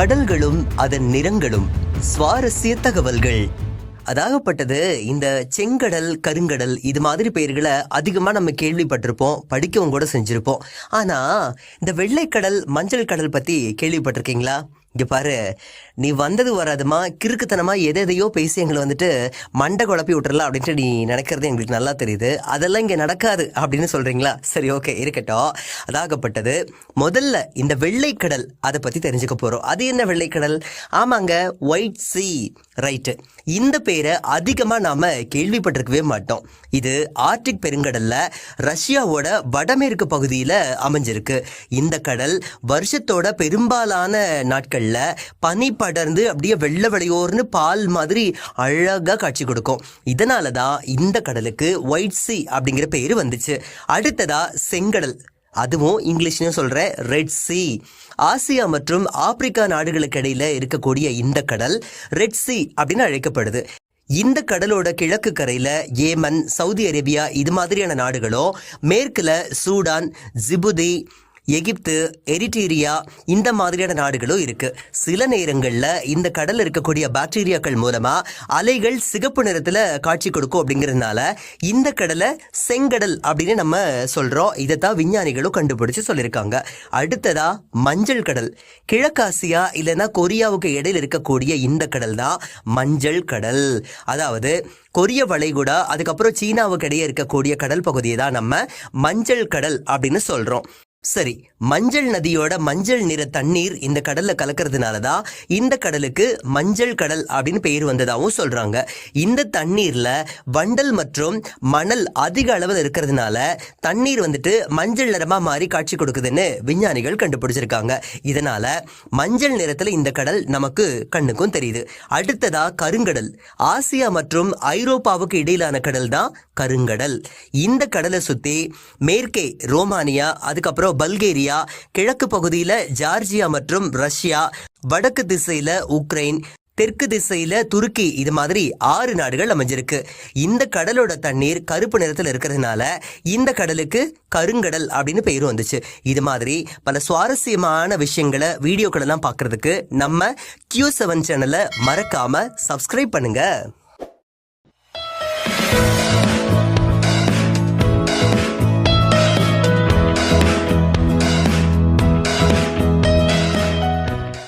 கடல்களும் அதன் நிறங்களும் சுவாரஸ்ய தகவல்கள். அதாகப்பட்டது இந்த செங்கடல் கருங்கடல் இது மாதிரி பெயர்களை அதிகமாக நம்ம கேள்விப்பட்டிருப்போம் படிக்கவும் கூட செஞ்சுருப்போம். ஆனால் இந்த வெள்ளைக்கடல் மஞ்சள் கடல் பற்றி கேள்விப்பட்டிருக்கீங்களா? இங்க பாரு நீ வந்தது வராதுமா கிறுக்குத்தனமா எதை எதையோ பேசி எங்களை வந்துட்டு மண்டை குழப்பி விட்டுறலாம் அப்படின்ட்டு நீ நினைக்கிறது எங்களுக்கு நல்லா தெரியுது. அதெல்லாம் இங்க நடக்காது அப்படின்னு சொல்றீங்களா? சரி ஓகே இருக்கட்டும். அதாகப்பட்டது முதல்ல இந்த வெள்ளைக்கடல் அதை பத்தி தெரிஞ்சுக்க போறோம். அது என்ன வெள்ளைக்கடல்? ஆமாங்க ஒயிட் சி ரைட்டு இந்த பேரை அதிகமாக நாம் கேள்விப்பட்டிருக்கவே மாட்டோம். இது ஆர்டிக் பெருங்கடலில் ரஷ்யாவோட வடமேற்கு பகுதியில் அமைஞ்சிருக்கு. இந்த கடல் வருஷத்தோட பெரும்பாலான நாட்கள் நாட்கள்ல பனி படர்ந்து அப்படியே வெள்ளை வெளியோர்னு பால் மாதிரி அழகா காட்சி கொடுக்கும். இதனால தான் இந்த கடலுக்கு ஒயிட் சி அப்படிங்கிற பேர் வந்துச்சு. அடுத்ததா செங்கடல். அதுவும் இங்கிலீஷ்னு சொல்ற ரெட் சி ஆசியா மற்றும் ஆப்பிரிக்கா நாடுகளுக்கு இடையில இருக்கக்கூடிய இந்த கடல் ரெட் சி அப்படின்னு அழைக்கப்படுது. இந்த கடலோட கிழக்கு கரையில ஏமன் சவுதி அரேபியா இது மாதிரியான நாடுகளும் மேற்குல சூடான் ஜிபுதி எகிப்து எரிட்டீரியா இந்த மாதிரியான நாடுகளும் இருக்குது சில நேரங்களில் இந்த கடல் இருக்கக்கூடிய பாக்டீரியாக்கள் மூலமாக அலைகள் சிகப்பு நிறத்தில் காட்சி கொடுக்கும் அப்படிங்கிறதுனால இந்த கடலை செங்கடல் அப்படின்னு நம்ம சொல்றோம். இதைத்தான் விஞ்ஞானிகளும் கண்டுபிடிச்சு சொல்லியிருக்காங்க. அடுத்ததா மஞ்சள் கடல். கிழக்காசியா இல்லைன்னா கொரியாவுக்கு இடையில இருக்கக்கூடிய இந்த கடல் தான் மஞ்சள் கடல். அதாவது கொரிய வளைகுடா அதுக்கப்புறம் சீனாவுக்கு இடையே இருக்கக்கூடிய கடல் பகுதியை தான் நம்ம மஞ்சள் கடல் அப்படின்னு சொல்கிறோம் சரி மஞ்சள் நதியோட மஞ்சள் நிற தண்ணீர் இந்த கடல்ல கலக்கிறதுனால தான் இந்த கடலுக்கு மஞ்சள் கடல் அப்படின்னு பெயர் வந்ததாகவும் சொல்றாங்க. இந்த தண்ணீர்ல வண்டல் மற்றும் மணல் அதிக அளவில் இருக்கிறதுனால தண்ணீர் வந்துட்டு மஞ்சள் நிறமா மாறி காட்சி கொடுக்குதுன்னு விஞ்ஞானிகள் கண்டுபிடிச்சிருக்காங்க. இதனால மஞ்சள் நிறத்துல இந்த கடல் நமக்கு கண்ணுக்கும் தெரியுது. அடுத்ததா கருங்கடல். ஆசியா மற்றும் ஐரோப்பாவுக்கு இடையிலான கடல் தான் கருங்கடல். இந்த கடலை சுத்தி மேற்கே ரோமானியா அதுக்கப்புறம் பல்கேரியா கிழக்கு பகுதியில் ஜார்ஜியா மற்றும் ரஷ்யா வடக்கு திசையில் உக்ரைன் தெற்கு திசையில துருக்கி இது மாதிரி ஆறு நாடுகள் அமைஞ்சிருக்கு. இந்த கடலோட தண்ணீர் கருப்பு நிறத்தில் இருக்கிறதுனால இந்த கடலுக்கு கருங்கடல் அப்படின்னு பெயர் வந்துச்சு. இது மாதிரி பல சுவாரஸ்யமான விஷயங்களை வீடியோக்களெல்லாம் பார்க்கறதுக்கு நம்ம கியூ செவன் சேனலை மறக்காம சப்ஸ்கிரைப் பண்ணுங்க.